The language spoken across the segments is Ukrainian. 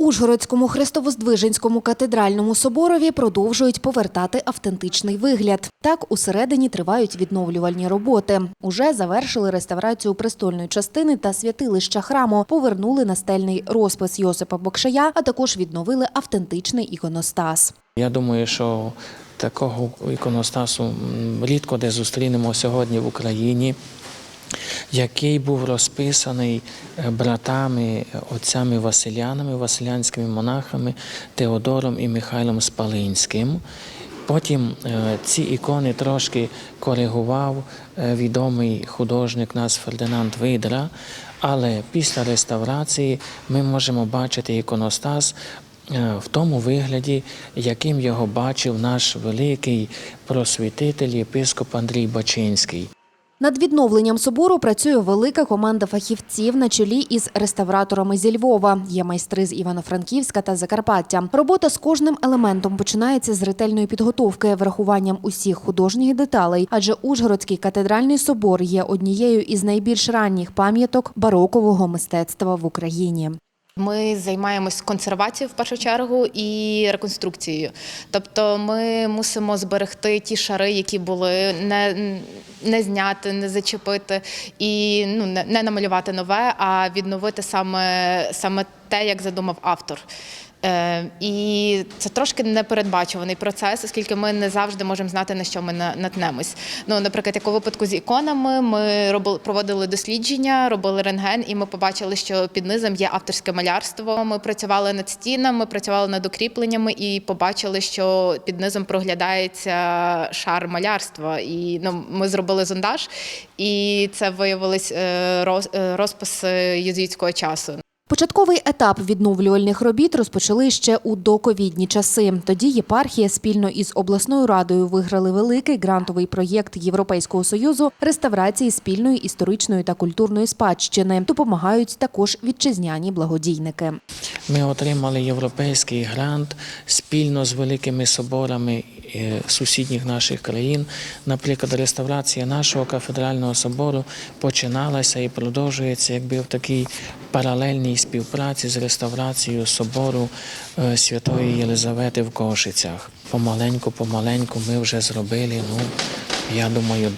Ужгородському Христовоздвиженському катедральному соборові продовжують повертати автентичний вигляд. Так, усередині тривають відновлювальні роботи. Уже завершили реставрацію престольної частини та святилища храму, повернули настельний розпис Йосипа Бокшая, а також відновили автентичний іконостас. Я думаю, що такого іконостасу рідко де зустрінемо сьогодні в Україні, який був розписаний е, братами, отцями Василянами, василянськими монахами Теодором і Михайлом Спалинським. Потім е, ці ікони трошки коригував е, відомий художник нас Фердинанд Видра, але після реставрації ми можемо бачити іконостас в тому вигляді, яким його бачив наш великий просвітитель єпископ Андрій Бачинський. Над відновленням собору працює велика команда фахівців на чолі із реставраторами зі Львова. Є майстри з Івано-Франківська та Закарпаття. Робота з кожним елементом починається з ретельної підготовки, врахуванням усіх художніх деталей, адже Ужгородський катедральний собор є однією із найбільш ранніх пам'яток барокового мистецтва в Україні. Ми займаємось консервацією в першу чергу і реконструкцією. Тобто ми мусимо зберегти ті шари, які були, не, не зняти, не зачепити і ну, не, не намалювати нове, а відновити саме, саме те, як задумав автор. Е, і це трошки непередбачуваний процес, оскільки ми не завжди можемо знати, на що ми на- наткнемось. Ну, наприклад, як у випадку з іконами, ми робили, проводили дослідження, робили рентген, і ми побачили, що під низом є авторське малярство. Ми працювали над стінами, працювали над укріпленнями і побачили, що під низом проглядається шар малярства. І ну, ми зробили зондаж, і це виявилось е, е, розпис е, єзуїтського часу. Початковий етап відновлювальних робіт розпочали ще у доковідні часи. Тоді єпархія спільно із обласною радою виграли великий грантовий проєкт Європейського союзу реставрації спільної історичної та культурної спадщини. Допомагають також вітчизняні благодійники. Ми отримали європейський грант спільно з великими соборами е, сусідніх наших країн. Наприклад, реставрація нашого кафедрального собору починалася і продовжується якби в такій паралельній співпраці з реставрацією собору е, Святої Єлизавети в Кошицях. Помаленьку, помаленьку ми вже зробили. Ну я думаю.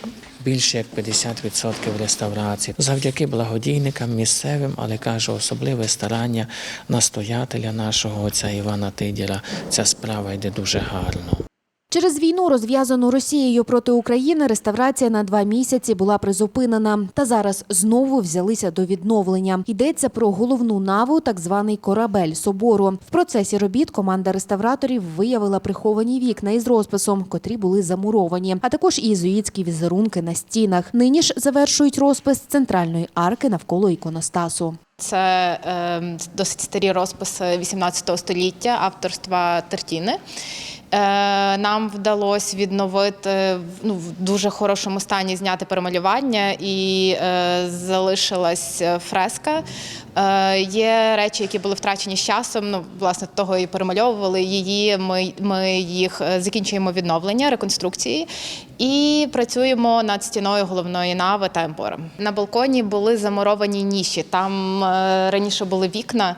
Більше як 50% реставрації завдяки благодійникам місцевим, але кажу, особливе старання настоятеля нашого отця Івана Тидіра. Ця справа йде дуже гарно. Через війну, розв'язану Росією проти України, реставрація на два місяці була призупинена. Та зараз знову взялися до відновлення. Йдеться про головну наву, так званий корабель собору. В процесі робіт команда реставраторів виявила приховані вікна із розписом, котрі були замуровані, а також і єзуїтські візерунки на стінах. Нині ж завершують розпис центральної арки навколо іконостасу. Це е, досить старі розписи 18 століття авторства Тертіни. Е, нам вдалося відновити ну, в дуже хорошому стані зняти перемалювання і е, залишилась фреска. Е, є речі, які були втрачені з часом. Ну, власне, того і перемальовували її. Ми, ми їх е, закінчуємо відновлення, реконструкції і працюємо над стіною головної нави та емпором. На балконі були замуровані ніші. Там е, раніше були вікна,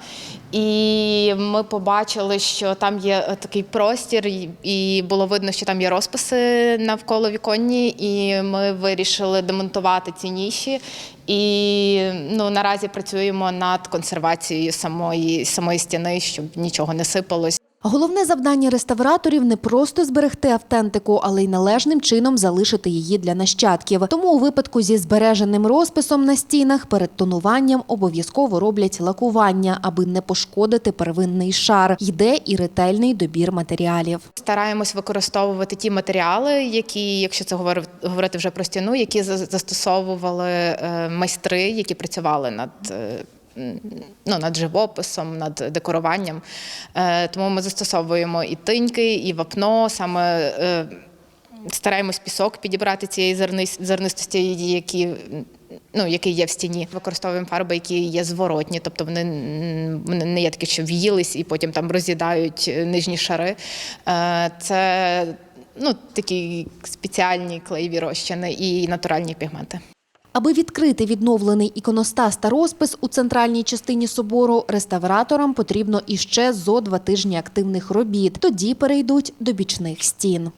і ми побачили, що там є е, такий простір, і- було видно, що там є розписи навколо віконні. І ми вирішили демонтувати ці ніші. І ну, наразі працюємо над консервацією самої, самої стіни, щоб нічого не сипалось. Головне завдання реставраторів не просто зберегти автентику, але й належним чином залишити її для нащадків. Тому у випадку зі збереженим розписом на стінах перед тонуванням обов'язково роблять лакування, аби не пошкодити первинний шар. Йде і ретельний добір матеріалів. Стараємось використовувати ті матеріали, які, якщо це говорити вже про стіну, які за- застосовували е, майстри, які працювали над. Ну, над живописом, над декоруванням. Е, тому ми застосовуємо і тиньки, і вапно, саме е, стараємось пісок підібрати цієї зернистості, які, ну, який є в стіні. Використовуємо фарби, які є зворотні, тобто вони, не є такі, що в'їлись і потім там роз'їдають е, нижні шари. Це ну, такі спеціальні клеєві розчини і натуральні пігменти. Аби відкрити відновлений іконостас та розпис у центральній частині собору, реставраторам потрібно іще зо два тижні активних робіт. Тоді перейдуть до бічних стін.